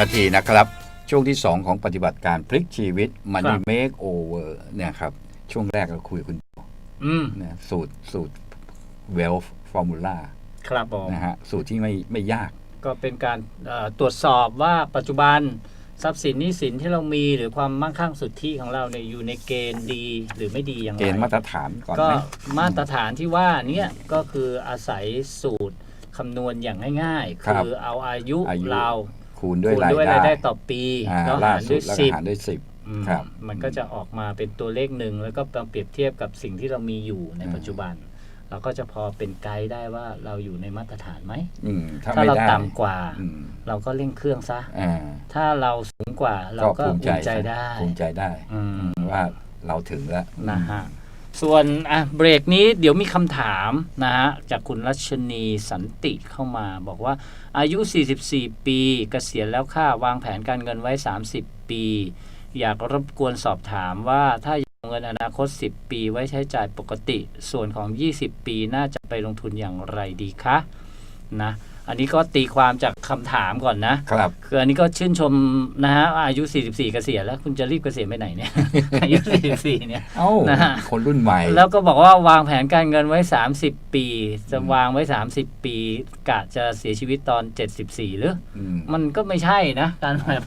นาทีนะครับ ช่วงที่ 2 ของปฏิบัติการพลิกชีวิต Money ครับ Make Over เนี่ยครับ ช่วงแรกเราคุยกับคุณอืมนะสูตรสูตร Wealth Formula ครับผมนะฮะสูตรที่ไม่ไม่ยาก ก็เป็นการเอ่อตรวจสอบว่าปัจจุบันทรัพย์สินหนี้สินที่เรามีหรือความมั่งคั่งสุทธิของเราเนี่ยอยู่ในเกณฑ์ดีหรือไม่ดีอย่างไร เกณฑ์มาตรฐานก่อนก็ไหม มาตรฐานที่ว่าเนี่ยก็คืออาศัยสูตรคำนวณอย่างง่าย ๆคือเอาอายุอายุเรา คูณด้วยคูณรายด้วยได้รายได้ต่อปีอ่าแล้วล่าหารสุด้ดวยแล้วก็สิบหารด้วยสิบอืมครับมันก็จะออกมาเป็นตัวเลขหนึ่งแล้วก็มาเปรียบเทียบกับสิ่งที่เรามีอยู่ในอืมปัจจุบัน เราก็จะพอเป็นไกด์ได้ว่าเราอยู่ในมาตรฐานไหมอืมถ้าถ้าไม่เราได้ต่ำกว่าอืมเราก็เร่งเครื่องซะอ่าถ้าเราสูงกว่าเราก็ภูมิภูมิใจได้ภูมิใจได้อืมว่าเราถึงแล้วนะฮะ ส่วนอะเบรกนี้เดี๋ยวมีคำถามนะฮะจากคุณรัชนีสันติเข้ามาบอกว่าอายุ 44 ปีเกษียณแล้วค่ะวางแผนการเงินไว้ 30 ปี อยากรบกวนสอบถามว่าถ้าอยากเอาเงินอนาคต 10 ปีไว้ใช้จ่ายปกติ ส่วนของ 20 ปีน่าจะไปลงทุนอย่างไรดีคะนะอันนี้ก็ตีความจากคำถามก่อนนะครับคืออันนี้ก็ชื่นชมนะฮะว่าอายุ 44 เกษียณแล้วคุณจะรีบเกษียณไปไหนเนี่ยอายุ 44 เนี่ยเอ้านะฮะคนรุ่นใหม่ แล้วก็บอกว่าวางแผนการเงินไว้ 30 ปี จะวางไว้ 30 ปีกะจะเสียชีวิตตอน 74 หรืออืมมันก็ไม่ใช่นะการแบบ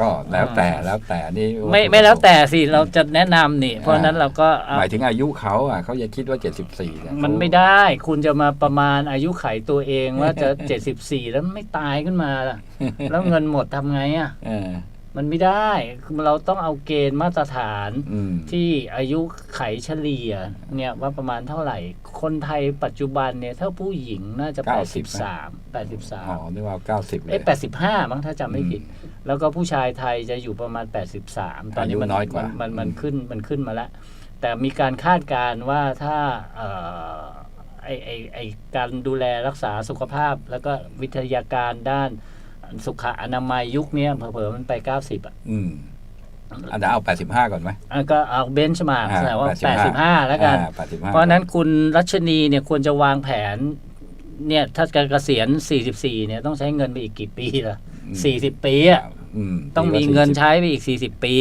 ก็แล้วแต่แล้วแต่นี่ไม่ไม่แล้วแต่สิเราจะแนะนำนี่ เพราะฉะนั้นเราก็เอาหมายถึงอายุเขาอะเขาจะคิดว่า 74เนี่ยมันไม่ได้คุณจะมาประมาณอายุไขตัวเองว่าจะ 74 แล้วไม่ตายขึ้นมาล่ะ แล้วเงินหมดทำไงอะเออมันไม่ได้คือเราต้องเอาเกณฑ์มาตรฐานอืมที่อายุไขเฉลี่ย เนี่ยว่าประมาณเท่าไหร่ คนไทยปัจจุบันเนี่ยถ้าผู้หญิงน่าจะเก้าสิบ83อ๋อ83นึกว่า 90เลยเอ้85มั้งถ้าจำไม่ผิด แล้วก็ผู้ชายไทยจะอยู่ประมาณ 83 ตอนนี้มัอายุน้อยกว่ามันมันอืมขึ้นมันขึ้นมาแล้ว แต่มีการคาดการณ์ว่าถ้าเอ่อ ไอไอไอการดูแลรักษาสุขภาพ แล้วก็วิทยาการด้านสุขอนามัยยุคเนี้ยเผลอๆมันไป90อะอืมอันนั้นเอา85ก่อนไหมอันก็เอาเบนช์มาอ่าแสดงว่า85 85แล้วกันอ่า85เพราะฉะนั้นคุณรัชนีเนี่ยควรจะวางแผน เนี่ย ถ้าการเกษียณ44เนี่ยต้องใช้เงินไปอีกกี่ปีล่ะ40ปีอะอืมต้องมีเงินใช้ไปอีก40ปี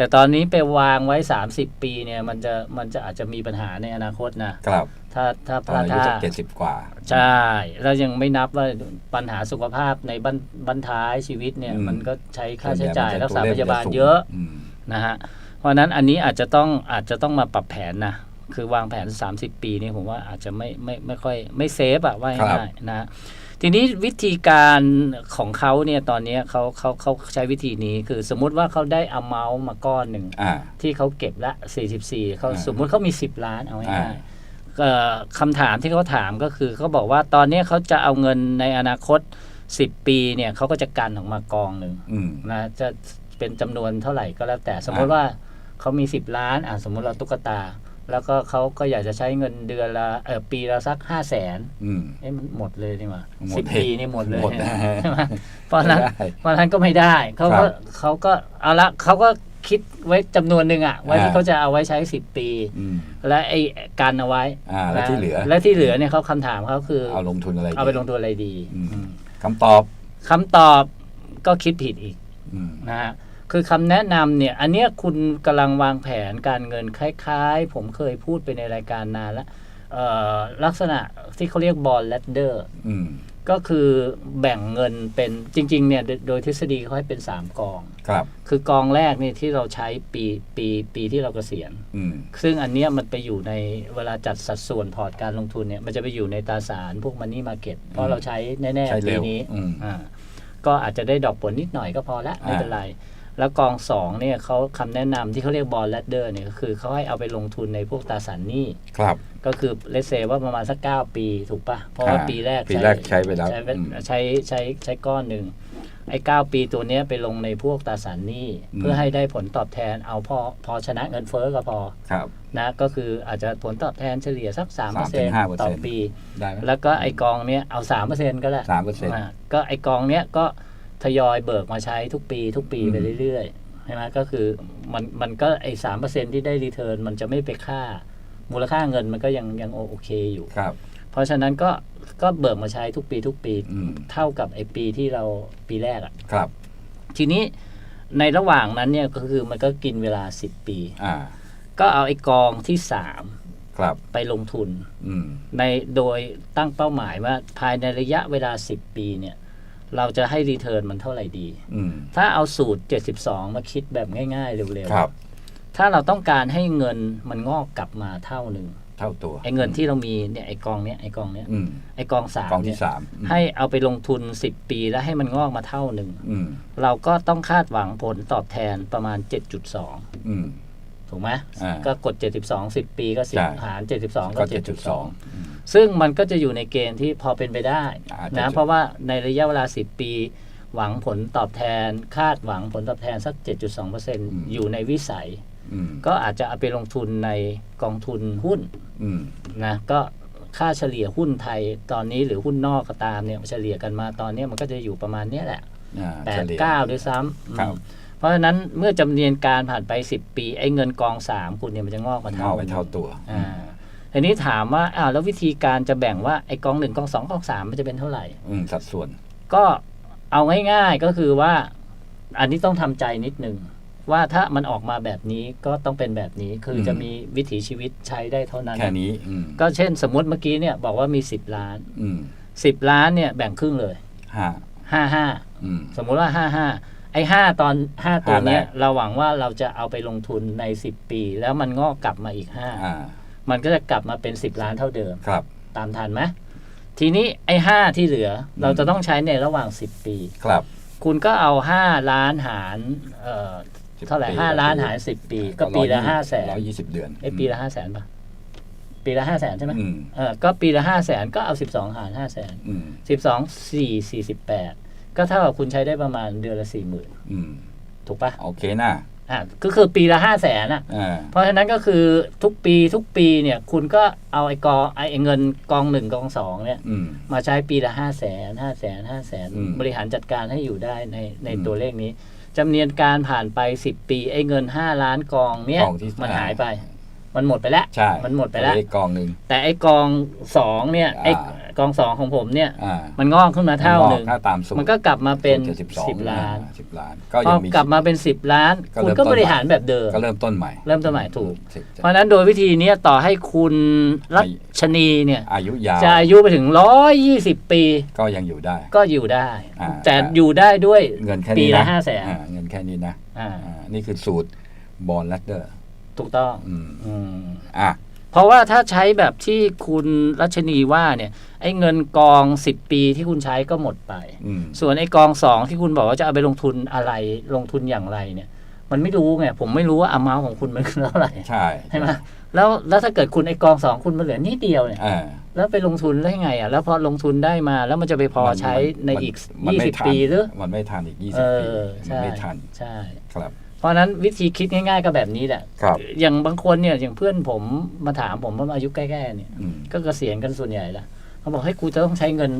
แต่ตอนนี้ไปวางไว้ 30 ปีเนี่ยมันจะมันจะอาจจะมีปัญหาในอนาคตนะครับถ้าถ้าตอนอายุถ้าสักเจ็ดสิบกว่า ใช่ แล้วยังไม่นับว่าปัญหาสุขภาพในบั้นบั้นท้ายชีวิตเนี่ยอืมมันก็ใช้ค่าใช้ส่วนจ่ายใหญ่รักษาตัวพเลขยาบาลจะสูงเยอะอืมนะฮะเพราะฉะนั้นอันนี้อาจจะต้องอาจจะต้องมาปรับแผนนะคือวางแผน 30 ปีนี่ผมว่าอาจจะไม่ไม่ไม่ค่อยไม่เซฟอะว่าครับง่ายๆนะ ทีนี้วิธีการของเขาเนี่ยตอนนี้เขาเขาเขาใช้วิธีนี้คือสมมุติว่าเขาได้เอาเมาส์มาก้อนหนึ่งอ่าที่เขาเก็บละ 44เขาอ่าสมมุติเขามี 10 ล้านเอาอ่าง่ายๆเอ่อคำถามที่เขาถามก็คือเขาบอกว่าตอนนี้เขาจะเอาเงินในอนาคต 10 ปีเนี่ยเขาก็จะกันออกมากองหนึ่งอืมนะจะเป็นจำนวนเท่าไหร่ก็แล้วแต่สมมติอ่าว่าเขามี 10 ล้านอะสมมติเราตุ๊กตา แล้วก็เขาก็อยากจะใช้เงินเดือนละเออปีละสัก5 0 0แสนอืมเอ้มันหมดเลยนี่หว่าหมดสิบเลยปีนี่หมดเลยหมดนะใช่ไหมเพราะฉะนั้นไม่ได้เพราะฉะนั้นก็ไม่ได้เขาครัก็บเขาก็เอาละเขาก็คิดไว้จำนวนหนึ่งอะไว้ที่อ่าเขาจะเอาไว้ใช้10ปีอืมและไอ้การเอาไว้อ่าแล้วที่เหลือ และที่เหลือเนี่ยเขาคำถามเขาคือเอาลงทุนอะไรดีเอาไปลงทุนอะไรดีอืมอืมคำตอบคำตอบก็คิดผิดอีกอืมนะฮะ คือคำแนะนำเนี่ย อันเนี้ยคุณกำลังวางแผนการเงินคล้ายๆ ผมเคยพูดไปในรายการนานแล้วเอ่อลักษณะที่เขาเรียกบอลเลดเดอร์อืมก็คือแบ่งเงินเป็นจริง ๆ เนี่ยโดยโดยทฤษฎีเขาให้เป็น 3 กองครับ คือกองแรกนี่ที่เราใช้ปีปีปีที่เราเกษียณอืมซึ่งอันเนี้ยมันไปอยู่ในเวลาจัดสัดส่วนพอร์ตการลงทุนเนี่ยมันจะไปอยู่ในตราสารพวกมันนี่มาเก็ตเพราะเราใช้แน่ใช้ๆเร็ปีวนี้อืมอ่าก็อาจจะได้ดอกผลนิดหน่อยก็พอละไม่เป็นไร แล้วกองสองเนี่ยเขาคำแนะนำที่เขาเรียกบอลเลดเดอร์เนี่ยก็คือเขาให้เอาไปลงทุนในพวกตราสารหนี้ครับ ก็คือเลเซว่าประมาณสักเก้าปีถูกปะเพราะว่าอ่าปีแรกปีแรกใช้ไปแล้วใช้อืมใช้ใช้ใช้ก้อนหนึ่งไอ้เก้าปีตัวเนี้ยไปลงในพวกตราสารหนี้อืมเพื่อให้ได้ผลตอบแทนเอาพอพอชนะเงินเฟ้อก็พอครับนะก็คืออาจจะผลตอบแทนเฉลี่ยสัก3%เปอร์เซ็นต์3-5%ต่อปีได้ไหมแล้วก็ไอกองเนี้ยเอา3%เปอร์เซ็นต์ก็ได้สามเปอร์เซ็นต์อ่าก็ไอกองเนี้ยก็ ทยอยเบิกมาใช้ทุกปี ทุกปีอืมไปเรื่อยๆใช่ไหมก็คือมันมันก็ไอสามเปอร์เซ็นที่ได้รีเทิร์นมันจะไม่ไปค่า มูลค่าเงินมันก็ยังยังโอเคอยู่ครับ เพราะฉะนั้นก็ก็เบิกมาใช้ทุกปีทุกปีอืม เท่ากับไอปีที่เราปีแรกอะครับ ทีนี้ในระหว่างนั้นเนี่ยก็คือมันก็กินเวลา10ปี อ่า ก็เอาไอ้กองที่ครับ3ไปลงทุน อืม ในโดยตั้งเป้าหมายว่าภายในระยะเวลา 10 ปีเนี่ย เราจะให้รีเทิร์นมันเท่าไหร่ดีอืมถ้าเอาสูตร 72 มาคิดแบบง่ายๆ เร็วครับๆถ้าเราต้องการให้เงินมันงอกกลับมาเท่าหนึ่งเท่าตัว ไอ้เงินที่เรามีเนี่ยไอ้กองเนี้ยไอ้กองเนี้ยอืมไอ้กองสามกองเนี่ที่ยสามอืมให้เอาไปลงทุน 10 ปีแล้วให้มันงอกมาเท่าหนึ่งอืมเราก็ต้องคาดหวังผลตอบแทนประมาณ 7.2อืม ถูกไหมอ่า ก็กด 72 10 ปีก็ใช่10หาร 72 ก็ ก็เจ็ดจุดสอง 7.2 ซึ่งมันก็จะอยู่ในเกณฑ์ที่พอเป็นไปได้อ่านะ7.2 เพราะว่าในระยะเวลา 10 ปี หวังผลตอบแทน คาดหวังผลตอบแทนสัก 7.2%อยู่ในวิสัย อืมก็อาจจะเอาไปลงทุนในกองทุนหุ้นอืมนะก็ค่าเฉลี่ยหุ้นไทยตอนนี้หรือหุ้นนอกก็ตามเนี่ยเฉลี่ยกันมาตอนนี้มันก็จะอยู่ประมาณเนี้ยแหละอ่าแปเฉดลี่ยเก้าด้วยซ้ำครับอืม เพราะฉะนั้นเมื่อจำเนียนการผ่านไป 10 ปี ไอ้เงินกองสามคุณเนี่ยมันจะงอกมาเท่าเท่าไปเท่าตัวอ่าทีนี้ถามว่าอ้าวแล้ววิธีการจะแบ่งว่าไอ้กองหนึ่งกองสองกองสามมันจะเป็นเท่าไหร่ อืมสัดส่วน ก็เอาง่ายๆก็คือว่า อันนี้ต้องทำใจนิดนึงว่าถ้ามันออกมาแบบนี้ก็ต้องเป็นแบบนี้คืออมจะมีวิถีชีวิตใช้ได้เท่านั้นแค่นี้อืมก็เช่นสมมติเมื่อกี้เนี่ยบอกว่ามี10ล้านอืม10ล้านเนี่ยแบ่งครึ่งเลยห้า55อืมสมมุติว่า55 ไอ้5ตอน5ตัวเนี้ยห้าแรกเราหวังว่าเราจะเอาไปลงทุนใน10ปี แล้วมันงอกกลับมาอีกอ่า5มันก็จะกลับมาเป็น10ล้านเท่าเดิมครับ ตามทันไหมทีนี้ไอ้5ที่เหลือเราจะต้องใช้ในระหว่าง10ปีครับ คุณก็เอา5ล้านหารเอ่อ10เท่าไหร่ปี5ล้านหาร10ปี ก็ปีละร้อย5 0 0แสนร้อยยี่สิบเดือนไอ้ปีละ5 0 0แสนป่ะปีละ5 0 0แสนใช่ไหมอืมเออก็ปีละห้าแสนก็เอาสิบสองหารห้าแสนอืมสิบสองสี่สี่สิบแปด ก็เท่ากับคุณใช้ได้ประมาณเดือนละสี่หมื่นอืมถูกปะโอเคนะอะก็คือปีละห้าแสนอะอ่าเพราะฉะนั้นก็คือทุกปีทุกปีเนี่ย คุณก็เอาไอ้กองไอ้เงินกองหนึ่งกองสองเนี่ย อืม มาใช้ปีละห้าแสนห้าแสนห้าแสนอืมบริหารจัดการให้อยู่ได้ในในอืมตัวเลขนี้จำเนียนการผ่านไปสิบปี ไอ้เงินห้าล้านกองเนี่ยกองที่มันหายไป มันหมดไปแล้ว ใช่มันหมดไปแล้วเออกองหนึ่ง แต่ไอ้กองสองเนี่ยไอ้อ่า กองสองของผมเนี่ย อ่ามันงอกขึ้นมาเท่าหนึ่ง ถ้าตามสูตรมันก็กลับมาเป็นจ็ดสิบสองสิบล้านสิบล้านก็พยัองมี กลับมาเป็นสิบล้าน ก็คุณเริ่มก็ต้น บริหารแบบเดิม ก็เริ่มต้นใหม่เริ่มต้นใหม่ถูก สิบเพราะฉะนั้นโดยวิธีเนี้ยต่อให้คุณรัชนีเนี่ย อายุยาวจะอายุไปถึงร้อยยี่สิบปี ก็ยังอยู่ได้ ก็อยู่ได้ อ่า แต่อยู่ได้ด้วย เงินแค่ปีนี้ละนะห้าแสนอ่าเงินแค่นี้นะอ่าอ่านี่คือสูตรบอลลัดเดอร์ถูกต้องอืม อืม อะ เพราะว่าถ้าใช้แบบที่คุณรัชนีว่าเนี่ยไอ้เงินกองสิบปีที่คุณใช้ก็หมดไปอืมส่วนไอ้กองสองที่คุณบอกว่าจะเอาไปลงทุนอะไรลงทุนอย่างไรเนี่ย มันไม่รู้ไงผมไม่รู้ว่าอามาของคุณมันคือเท่าไหร่ใช่ใช่ไหมแล้วแล้วถ้าเกิดคุณไอ้กองสองคุณมันเหลือนิดเดียวเนี่ยอ่าแล้วไปลงทุนได้ไงอะแล้วพอลงทุนได้มาแล้วมันจะไปพอมันใช้มันในอีกมันยี่ไม่สิบทันปีหรือมันไม่ทันอีกยี่เอสิบปีอมันใช่ไม่ทันใช่ครับ เพราะฉะนั้นวิธีคิดง่ายๆก็แบบนี้แหละครับ อย่างบางคนเนี่ยอย่างเพื่อนผมมาถามผมว่าอายุใกล้ๆเนี่ย อืม ก็เกษียณกันส่วนใหญ่แล้วเขาบอกให้ยกูจะต้องใช้เงิน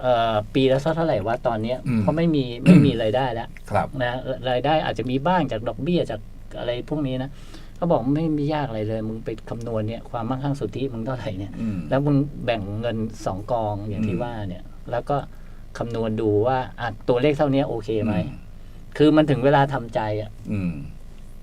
เอ่อปีละสักเท่าไหร่วะตอนเนี้ยอืม เพราะไม่มีไม่มีรายได้แล้วครับ นะรายได้อาจจะมีบ้างจากดอกเบี้ยจากอะไรพวกนี้นะเขาบอกไม่มียากอะไรเลย มึงไปคำนวณเนี่ยความมั่งคั่งสุทธิมึงเท่าไหร่เนี่ย อืม แล้วมึงแบ่งเงินสองกองอย่างที่อืมว่าเนี่ย แล้วก็คำนวณดูว่าอะตัวเลขเท่านี้โอเคไหมอืม คือมันถึงเวลาทำใจอะ อืม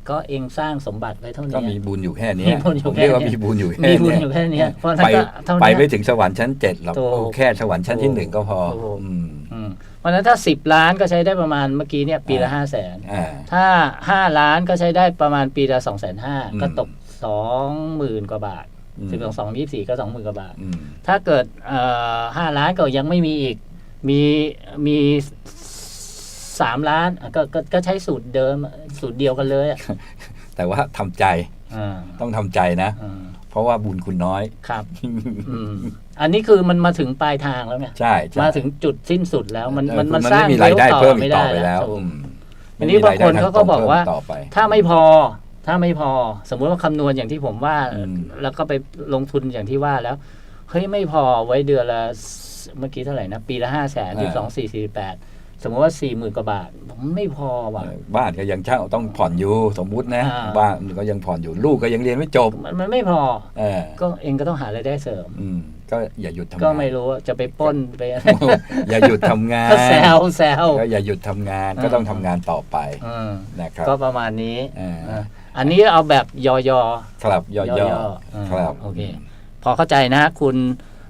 ก็เองสร้างสมบัติไว้เท่าก็นี้มีบุญอยู่แค่นี้มีบุญอยู่ผมเรียกว่าแค่นี้มีบุญอยู่แค่มีนี้บุญอยู่แค่เนี้ยเพราะฉะนั้นไปก็เท่านี้ไปไม่ถึงสวรรค์ชั้นเจ็ดหรอกถูกโอ้แค่สวรรค์ชั้นที่หนึ่งก็พอถูกอืมอืมเพราะฉะนั้นถ้าสิบล้านก็ใช้ได้ประมาณเมื่อกี้เนี่ย ปีละห้าแสนอ่าถ้าห้าล้านก็ใช้ได้ประมาณปีละสองแสนห้าอืมก็ตกสองหมื่นกว่าบาทอืมสิบสองสองยี่สี่ก็สองหมื่นกว่าบาทอืมถ้าเกิดเอ่อห้าล้านก็ยังไม่มีอีก มีมี สามล้านอะก็ก็ก็ใช้สูตรเดิมสูตรเดียวกันเลยอะแต่ว่าทำใจอ่าต้องทำใจนะ อ่าเพราะว่าบุญคุณน้อย ครับอืมอันนี้คือมันมาถึงปลายทางแล้วไงใช่ใช่มาถึงจุดสิ้นสุดแล้วมันเออมันคือมันมันสร้างไม่มีรายได้ลี้วเพิ่มอีกต่อม่ไปด้แล้วถูก อืมอันนี้บางคนเขาก็บอกว่า ไม่มีรยได้ทงตรงเพิ่มต่อไป ถ้าไม่พอ ถ้าไม่พอ สมมุติว่าคำนวณอย่างที่ผมว่า อืม แล้วก็ไปลงทุนอย่างที่ว่าแล้วเฮ้ยไม่พอไว้เดือนละเมื่อกี้เท่าไหร่นะ ปีละห้าแสนสิบสองสี่สี่แปด สมมติว่าสี่หมื่นกว่าบาทผมไม่พอว่ะเออบ้านก็ยังเช่าต้องผ่อนอยู่สมมุตินะ อ่า บ้านก็ยังผ่อนอยู่ลูกก็ยังเรียนไม่จบ มันมันไม่พอ เออก็เองก็ต้องหารายได้เสริม อืมก็อย่าหยุดทำงานก็ไม่รู้ว่าจะไปปล้นไปอะไรอย่าหยุดทำงานก็แซวแซว ก็อย่าหยุดทำงานก็ต้องทำงานต่อไปอืมนะครับ ก็ประมาณนี้อ่า อะอันนี้เอาแบบยอยอ ครับย่ย่ออๆครับ โอเค พอเข้าใจนะคุณ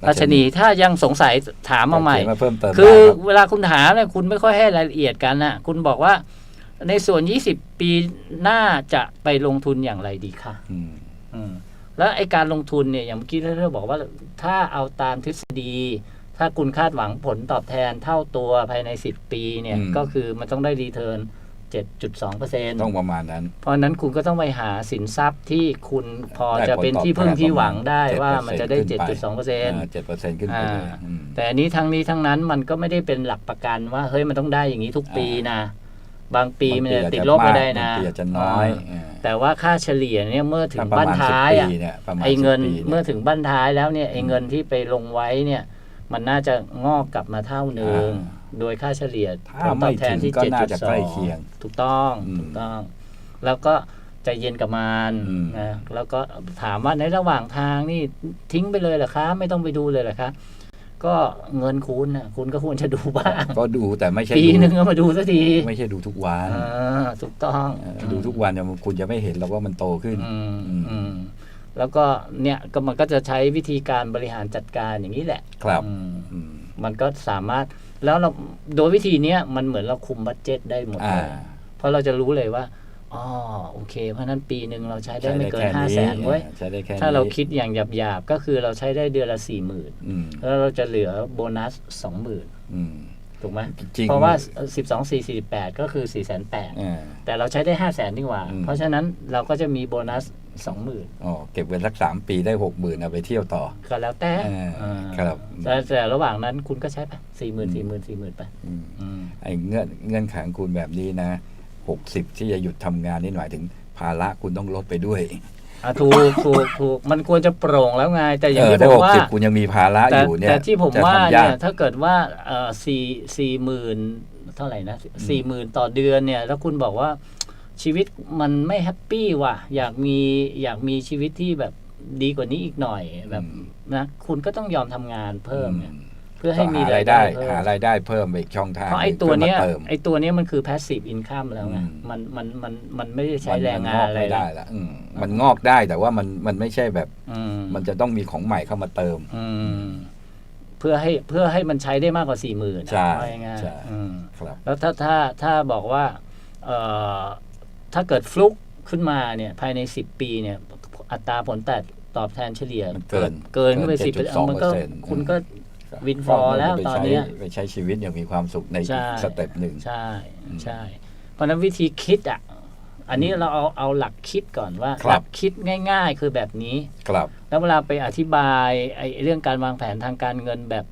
รัชนีถ้ายังสงสัยถามมาใหม่เขียนมาเพิ่มเติมคือได้รับเวลาคุณถามเนี่ยคุณไม่ค่อยให้รายละเอียดกันนะคุณบอกว่าในส่วน 20 ปีหน้าจะไปลงทุนอย่างไรดีคะอืมอืมแล้วไอการลงทุนเนี่ยอย่างเมื่อกี้ที่เราบอกว่า ถ้าเอาตามทฤษฎี ถ้าคุณคาดหวังผลตอบแทนเท่าตัวภายใน 10 ปีเนี่ยอืมก็คือมันต้องได้รีเทิร์น 7.2เปอร์เซ็นต์ต้องประมาณนั้น เพราะฉะนั้นคุณก็ต้องไปหาสินทรัพย์ที่คุณพอได้จะเป็นที่พึ่งที่หวังได้ผลตอบแทนว่ามันจะได้7%ขึ้นไป7.2เปอร์เซ็นต์เจ็ดเปอร์เซ็นต์ขึ้นไปเลยอ่าอืมแต่อันนี้ทั้งนี้ทั้งนั้นมันก็ไม่ได้เป็นหลักประกันว่าเฮ้ยมันต้องได้อย่างนี้ทุกปีนะ บางปีมันจะติดลบไม่ได้นะบางปีอาจจะน้อยอ่าแต่ว่าค่าเฉลี่ยเนี่ยเมื่อถึงบ้านท้ายถ้อะประมณ10ปีเนี่ยประมาณไอ้เงิน10ปียเมื่อถึงบ้านท้ายแล้วเนี่ยไอ้เงินที่ไปลงไว้เนี่ยมันน่าจะงอกกลับมาเท่าหนึ่งอ่า โดยค่าเฉลี่ยถ้าไม่ถึงก็น่าจะใกล้เคียงถูกต้องอืมถูกต้อง แล้วก็ใจเย็นกับมันอืมนะแล้วก็ถามว่าในระหว่างทางนี่ทิ้งไปเลยเหรอคะไม่ต้องไปดูเลยเหรอคะก็เงินคุณนะคุณก็ควรจะดูบ้าง ก็ดูแต่ไม่ใช่ปีดูหนึ่งก็มาดูสักที ไม่ใช่ดูทุกวันอ่าถูกต้องเออดูทุกวันเนี่ยคุณจะไม่เห็นหรอกว่ามันโตขึ้นอืมอืมอืมแล้วก็เนี่ยก็มันก็จะใช้วิธีการบริหารจัดการอย่างนี้แหละ ครับอืมอืมมันก็สามารถ แล้วเราโดยวิธีเนี้ยมันเหมือนเราคุมบัตเจ็ตได้หมดอ่าเลยเพราะเราจะรู้เลยว่าอ๋อโอเค เพราะฉะนั้นปีหนึ่งเราใช้ได้ไม่เกินใช้ห้าได้แสค่นเว้ยใช้ได้แค่นี้ถ้าเราคิดอย่างหยาบๆ ก็คือเราใช้ได้เดือนละสี่หมื่นอืมแล้วเราจะเหลือโบนัสสองหมื่นอืม ถูกไหมจริงเพราะว่าสิบสองสี่สี่แปดก็คือสี่แสนแปดอ่าแต่เราใช้ได้ห้าแสนดีกว่าอืมเพราะฉะนั้นเราก็จะมีโบนัสสองหมื่นอ๋อเก็บไว้สักสามปีได้หกหมื่นเอาไปเที่ยวต่อ ก็แล้วแต่อ่าอ่าครับแต่แต่ระหว่างนั้นคุณก็ใช้ไปสี่หมื่นสี่หมื่นสี่หมื่นไปอืมอืมไอ้เงื่อนเงื่อนไขของคุณแบบนี้นะหกสิบที่จะหยุดทำงานนี่หมายถึงภาระคุณต้องลดไปด้วย อะถูกถูกถูกมันควรจะโปร่งแล้วไง แต่อย่างเออที่ผถ้ามหกว่า สิบคุณยังมีภาระแต่อยู่เนี่ยแต่ที่ผมจะว่าทำเนี่ยากถ้าเกิดว่าเอ่อสี่สี่หมื่นเท่าไหร่นะสี่หมื่นต่อเดือนเนี่ยแล้วคุณบอกว่าชีวิตมันไม่แฮปปี้ว่ะ อยากมีอยากมีชีวิตที่แบบดีกว่านี้อีกหน่อยแบบนะคุณก็ต้องยอมทำงานเพิ่มเนี่ยเพื่อให้มีหรายได้เพิ่มหารายได้เพิ่มไปอีกช่องทางเพราะไอ้ตัวเนี้ยพื่อมาเติมไอ้ตัวเนี้ยมันคือ passive income แล้วไงอืมมันมันมันมันไม่ได้ใช้มันแรงงานอะไรไม่แล้ได้วละอืมมันงอกได้แต่ว่ามันมันไม่ใช่แบบอืมมันจะต้องมีของใหม่เข้ามาเติมอืมเพื่อให้เพื่อให้มันใช้ได้มากกว่าสี่หมื่นใช่ง่ายใช่ๆอืมครับแล้วถ้าถ้าถ้าบอกว่าเอ่อถ้าเกิดฟลุกขึ้นมาเนี่ยภายในสิบปีเนี่ยอัตราผลแต่ตอบแทนเฉลี่ยมันเกินเกินขึ้นไปเกิสิบนมันก็7.2%คุณก็ วินฟอร์แล้วตอนเนี้ยไปใช้ไปใช้ชีวิตอย่างมีความสุขในใช่อีกสเต็ปหนึ่งใช่อืมใช่เพราะฉะนั้นวิธีคิดอะอันนี้เราเอาเอาหลักคิดก่อนว่าครับหลักคิดง่าย ๆ คือแบบนี้ครับ แล้วเวลาไปอธิบายไอ้เรื่องการวางแผนทางการเงินแบบ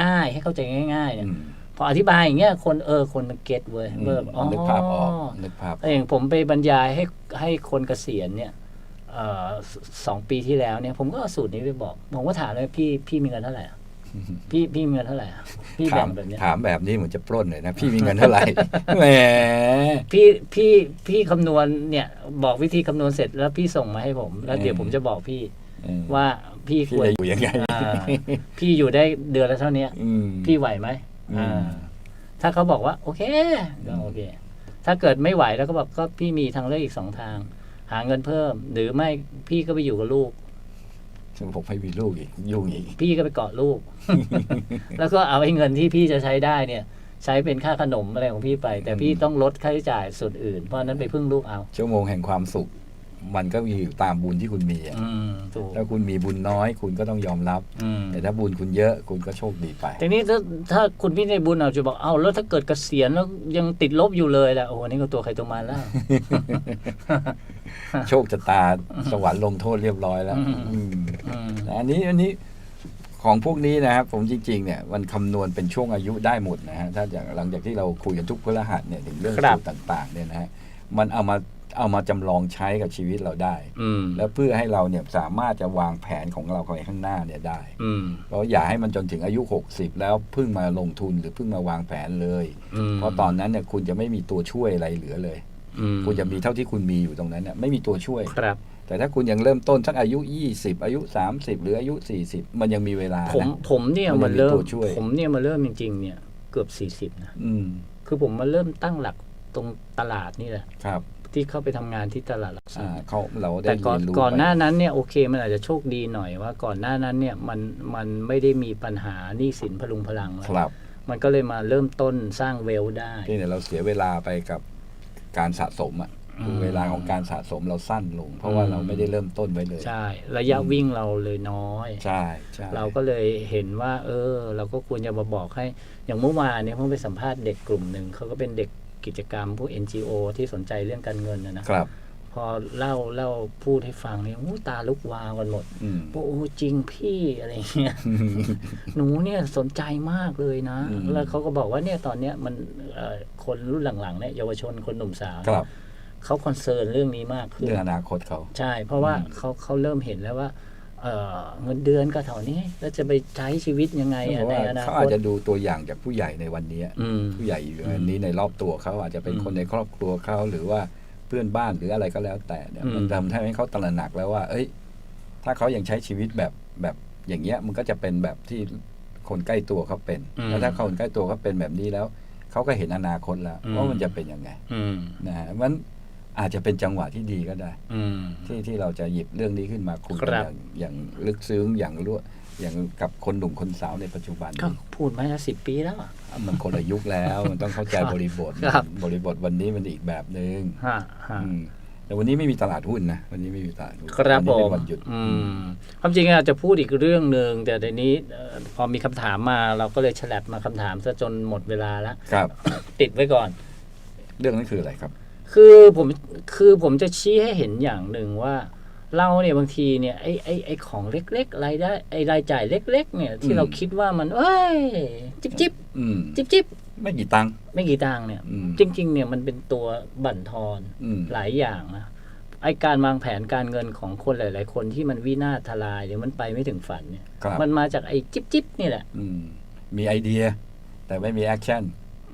ง่าย ๆ ให้เข้าใจง่ายๆเนี่ยอืมพออธิบายอย่างเงี้ยคนเออคนเก็ตเว้ยเแบบอ๋อนึกภาพออกนึกภาพอย่างผมไปบรรยายให้ให้คนเกษียณเนี่ยเอ่อสสองปีที่แล้วเนี่ย ผมก็เอาสูตรนี้ไปบอกผมก็ถามเลยพี่พี่มีเงินเท่าไหร่อะ พี่พี่มีเงินเท่าไหร่อะพี่ถาแบ่มงแบบเนี้ยถามแบบนี้เหมือนจะปล้นเลยนะ พี่มีเงินเท่าไหร่ แหม พี่พี่พี่คำนวณเนี่ย บอกวิธีคำนวณเสร็จแล้วพี่ส่งมาให้ผม แล้วเดี๋ยวอืม ผมจะบอกพี่เออว่าพี่พี่ควรจะอยู่ยังไงอ่าพี่อยู่ได้เดือนละเท่านี้อืม พี่ไหวไหมอืม อ่า ถ้าเขาบอกว่า โอเคก็โอเค ถ้าเกิดไม่ไหวแล้วก็บอกก็พี่มีทางเลือกอีกสองทาง หาเงินเพิ่ม หรือไม่พี่ก็ไปอยู่กับลูก ซึ่งผมให้มีลูกอีกยุ่งอีก พี่ก็ไปเกาะลูก แล้วก็เอาไอ้เงินที่พี่จะใช้ได้เนี่ย ใช้เป็นค่าขนมอะไรของพี่ไป แต่พี่ต้องลดค่าใช้จ่ายส่วนอื่น เพราะฉะนั้นไปพึ่งลูกเอา ชั่วโมงแห่งความสุข มันก็มีอยู่ตามบุญที่คุณมีอะอืมถูก ถ้าคุณมีบุญน้อย คุณก็ต้องยอมรับ อืม แต่ถ้าบุญคุณเยอะคุณก็โชคดีไป ทีนี้ถ้าถ้าคุณพี่ในบุญเอาจะบอกเอาแล้วถ้าเกิดเกษียณแล้วยังติดลบอยู่เลยล่ะโอ้โหนี่ก็ตัวใครตัวมันแล้ว โชคชะตาสวรรค์ลงโทษเรียบร้อยแล้วอืม อืม อืมแต่อันนี้อันนี้ของพวกนี้นะครับผมจริงๆเนี่ยมันคำนวณเป็นช่วงอายุได้หมดนะฮะถ้าจากหลังจากที่เราคุยกันทุกพฤหัสเนี่ยถึงเรื่องครับ สูตรต่างๆเนี่ยนะฮะมันเอามาเอามาจำลองใช้กับชีวิตเราได้ อืมแล้วเพื่อให้เราเนี่ยสามารถจะวางแผนของเราไปข้างหน้าเนี่ยได้ อืมเพราะอย่าให้มันจนถึงอายุ 60 แล้วเพิ่งมาลงทุนหรือเพิ่งมาวางแผนเลย อืมเพราะตอนนั้นเนี่ยคุณจะไม่มีตัวช่วยอะไรเหลือเลย อืมคุณจะมีเท่าที่คุณมีอยู่ตรงนั้นเนี่ยไม่มีตัวช่วย ครับ แต่ถ้าคุณยังเริ่มต้นสักอายุ 20 อายุ 30 หรืออายุ 40 มันยังมีเวลาผมนะผมเนี่ยมันมาจะมีเริ่มตัวช่วยผมเนี่ยมาเริ่มจริง ๆ เนี่ยเกือบ40นะอืมคือผมมาเริ่มตั้งหลักตรงตลาดนี่แหละ ครับที่เข้าไปทำงานที่ตลาดหลักทรัอ่าพย์เขาเราได้แต่ก่อนเรียนรู้ก่อนไปหน้านั้นเนี่ยโอเคมันอาจจะโชคดีหน่อยว่า ก่อนหน้านั้นเนี่ยมันมันไม่ได้มีปัญหาหนี้สินพลุงพลังแล้วครับมันก็เลยมาเริ่มต้นสร้างเวลได้ ที่เนี่ยเราเสียเวลาไปกับการสะสมอะอืม คือเวลาของการสะสมเราสั้นลง เพราะว่าอืมเราไม่ได้เริ่มต้นไว้เลย ใช่ ระยะวิ่งเราเลยน้อย ใช่ใช่เราก็เลยเห็นว่า เออ เราก็ควรจะมาบอกให้ อย่างเมื่อวานเนี่ยเพิ่งไปสัมภาษณ์เด็กกลุ่มหนึ่งเขาก็เป็นเด็กกิจกรรมพวก NGO ที่สนใจเรื่องการเงินนะนะครับ พอเล่าเล่าพูดให้ฟังเนี่ยอู้ตาลุกวาวกันหมดอืมบอกโอ้จริงพี่อะไรเงี้ยหนูเนี่ยสนใจมากเลยนะอืมแล้วเขาก็บอกว่าเนี่ยตอนเนี้ยมันเอ่อคนรุ่นหลังๆเนี่ยเยาวชนคนหนุ่มสาวครับ เขาคอนเซิร์นเรื่องนี้มากขึ้นเรื่องอนาคตเขา ใช่ เพราะว่าอืมเขาเขาเริ่มเห็นแล้วว่าเออเงินเดือนก็เท่านี้ แล้วจะไปใช้ชีวิตยังไงเพอะราะในว่าอนาเขาคอาจตจะดูตัวอย่างจากผู้ใหญ่ในวันนี้อืมผู้ใหญ่อยู่ในนี้ในรอบตัวเขาอาจจะเป็นอืมคนในครอบครัวเขาหรือว่าเพื่อนบ้านหรืออะไรก็แล้วแต่เนี่ยอืมมันทำให้เขาตระหนักแล้วว่า เอ้ย ถ้าเขายังใช้ชีวิตแบบแบบอย่างเงี้ยมันก็จะเป็นแบบที่คนใกล้ตัวเขาเป็นแล้วถ้าคนใกล้ตัวเขาเป็นแบบนี้แล้วเขาก็เห็นอนาคตแล้วว่ามันจะเป็นยังไงอืมนะฮะมัน อาจจะเป็นจังหวะที่ดีก็ได้อืมที่ที่เราจะหยิบเรื่องนี้ขึ้นมาคุยคกันรัอบย่างอย่างลึกซึ้งอย่างรู้อย่างกับคนหนุ่มคนสาวในปัจจุบันก็นี้พูดมาจะสิบปีแล้วอะมันคนละยุคแล้ว มันต้องเข้าใจครับบริบทครับบริบทวันนี้มันอีกแบบหนึ่งฮะฮะอืมแต่วันนี้ไม่มีตลาดหุ้นนะวันนี้ไม่มีตลาดหุ้นครับวันผนี้เป็มนวันหยุดอืมความจริงอาจจะพูดอีกเรื่องหนึ่งแต่ในนี้เอ่อพอมีคำถามมาเราก็เลยฉลับมาคำถามซะจนหมดเวลาแล้วครับติดไว้ก่อน เรื่องนั้นคืออะไรครับ คือผมคือผมจะชี้ให้เห็นอย่างหนึ่งว่า เราเนี่ยบางทีเนี่ยไอ้ไอ้ไอ้ของเล็กๆรายได้ไอ้รายจ่ายเล็ก ๆ เนี่ยที่อืมเราคิดว่ามันเอ้ยจิบจิบอืมจิบจิบไม่กี่ตังค์ ไม่กี่ตังค์เนี่ย อืมจริง ๆ เนี่ยมันเป็นตัวบั่นทอนอืม หลายอย่างนะไอ้การวางแผนการเงินของคนหลาย ๆ คนที่มันวินาศทลายหรือมันไปไม่ถึงฝันเนี่ย ครับมันมาจากไอ้จิบจิบนี่แหละ อืมมีไอเดีย แต่ไม่มีแอคชั่น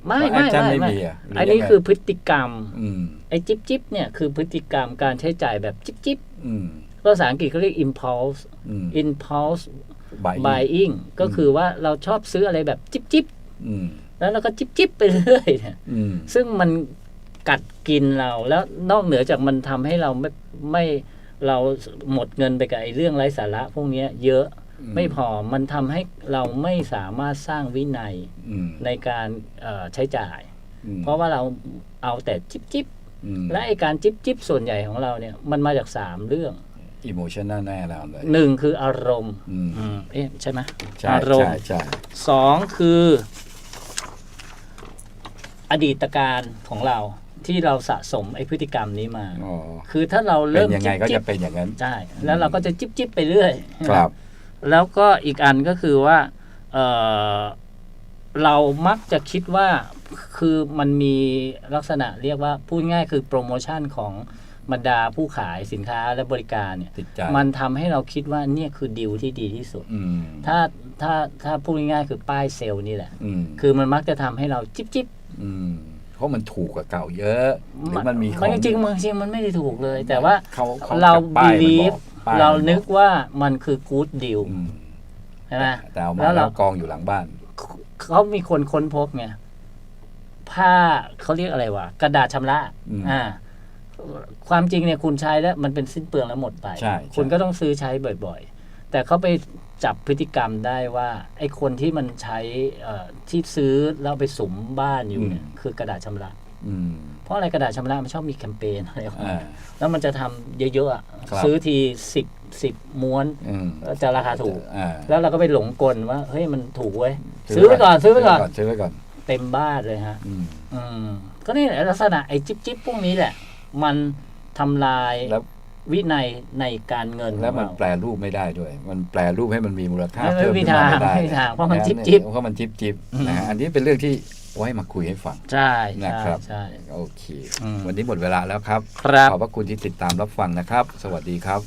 ไม่เพราะไม่ action ไม่ไม่ไม่มีอะหรืออันนี้ยังไงคือพฤติกรรมอืมไอ้จิบจิบเนี่ยคือพฤติกรรมการใช้จ่ายแบบจิบจิบอืมภาษาอังกฤษเขาเรียก impulse อืม impulse บาย buying ก็คือว่าเราชอบซื้ออะไรแบบจิบจิบอืมแล้วเราก็จิบจิบไปเรื่อยเนี่ยอืมซึ่งมันกัดกินเราแล้วนอกเหนือจากมันทำให้เราไม่ไม่เราหมดเงินไปกับไอ้เรื่องไร้สาระพวกเนี้ยเยอะอืม ไม่พอมันทำให้เราไม่สามารถสร้างวินัยอืมในการเอ่อใช้จ่ายอืมเพราะว่าเราเอาแต่จิบจิบอืมและไอ้การจิบจิบส่วนใหญ่ของเราเนี่ยมันมาจากสามเรื่องอิโมชันแน่ๆแล้วเลยหนึ่งคืออารมณ์อืมอืมเอ๊ะใช่ไหมใช่อารมใช่ณ์ใช่สองคือ อดีตการของเราที่เราสะสมไอ้พฤติกรรมนี้มาอ๋อคือถ้าเราเป็เริ่นมยังไงก็จิ๊จะบเป็นอย่างนั้นๆใช่แล้วเราก็จะจิ๊บจิ๊บไปเรื่อยครับ แล้วก็อีกอันก็คือว่าเออเรามักจะคิดว่าคือมันมีลักษณะเรียกว่าพูดง่ายคือโปรโมชั่นของบรรดาผู้ขายสินค้าและบริการเนี่ยติดใจมันทำให้เราคิดว่าเนี่ยคือดีลที่ดีที่สุดอืมถ้าถ้าถ้าพูดง่ายๆคือป้ายเซลล์นี่แหละอืมคือมันมักจะทำให้เราจิ๊บจิ๊บอืม เพราะมันถูกกว่าเก่าเยอะ หรือมันมีของมันจริงๆมันจริงๆมันไม่ได้ถูกเลย แต่ว่าเขาเขาเรากับป้ายมัน believe บอกป้ยเรามับอนึกว่ามันคือ good deal อืมใช่ไหมแต่เอามาแล้วเราแล้วกองอยู่หลังบ้าน เขามีคนค้นพบไงผ้าเขาเรียกอะไรวะกระดาษชำระอืมอ่า ความจริงเนี่ยคุณใช้แล้วมันเป็นสิ้นเปลืองแล้วหมดไปใช่ใช่คุณก็ต้องซื้อใช้บ่อยๆ แต่เขาไป จับพฤติกรรมได้ว่าไอ้คนที่มันใช้เอ่อที่ซื้อแล้วเอาไปสุมบ้านอยู่เนี่ยคือกระดาษชำระอืมเพราะอะไรกระดาษชำระมันชอบมีแคมเปญอะไรของมัอ่านแล้วมันจะทำเยอะๆอะครับซื้อทีสิบสิบม้วนอืมจะราคาถูกอ่าแล้วเราก็ไปหลงกลว่าเฮ้ยมันถูกเว้ยซื้อไว้ก่อนซื้อไว้ก่อนซื้อไว้ก่อน เต็มบ้านเลยฮะอืมอืมก็นี่แหละลักษณะไอ้จิ๊บจิ๊บพวกนี้แหละ มันทำลายแล้ ววินัยในการเงินขแล้วองมันเราแปลรูปไม่ได้ด้วย มันแปลรูปให้มันมีมูลค่าไม่เพิ่มไม่มีขึ้นมาทางไม่ได้ไม่มีทางเพราะมันนจิ๊บจิ๊บเพราะมันจิบจิบอืมนะฮะอันนี้เป็นเรื่องที่ไว้มาคุยให้ฟัง ใช่นะใช่ครับใช่โอเคอืมวันนี้หมดเวลาแล้วครับครับขอบพระคุณที่ติดตามรับฟังนะครับ สวัสดีครับ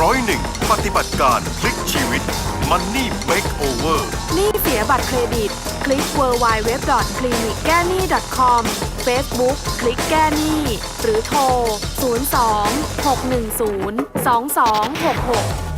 ร้อยหนึ่งปฏิบัติการพลิกชีวิต Money Makeover หนี้เสียบัตรเครดิต คลิก w w w c l i n i c แก้หนี้ .com Facebook คลิกแก้หนี้ หรือโทร 02 610 2266